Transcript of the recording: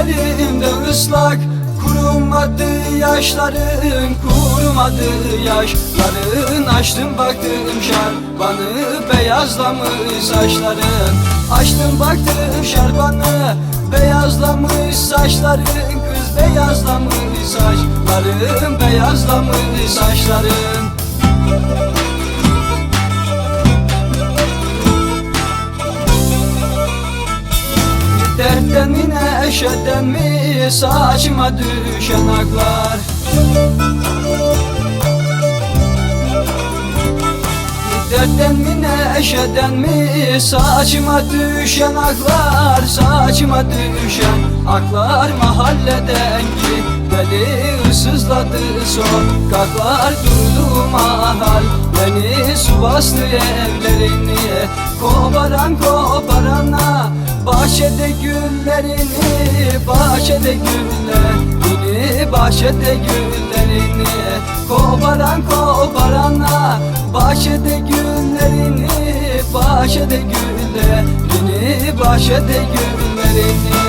ellerimde ıslak Kurumadı yaşların kurumadı yaşların. Açtım baktım şarbanı beyazlamış saçların. Açtım baktım şarbanı beyazlamış saçların. Kız beyazlamış saçların beyazlamış saçların. Müzik Dertten mi neşeden mi saçıma düşen aklar? Dertten mi neşeden mi saçıma düşen aklar? Saçıma düşen aklar mahalleden ki Beni ıssızladı sokaklar durdu mahal Beni su bastı evlerini Koparan koparana Bahçede güllerini Bahçede güllerini Bahçede güllerini Koparan koparana Bahçede güllerini Bahçede güllerini Bahçede güllerini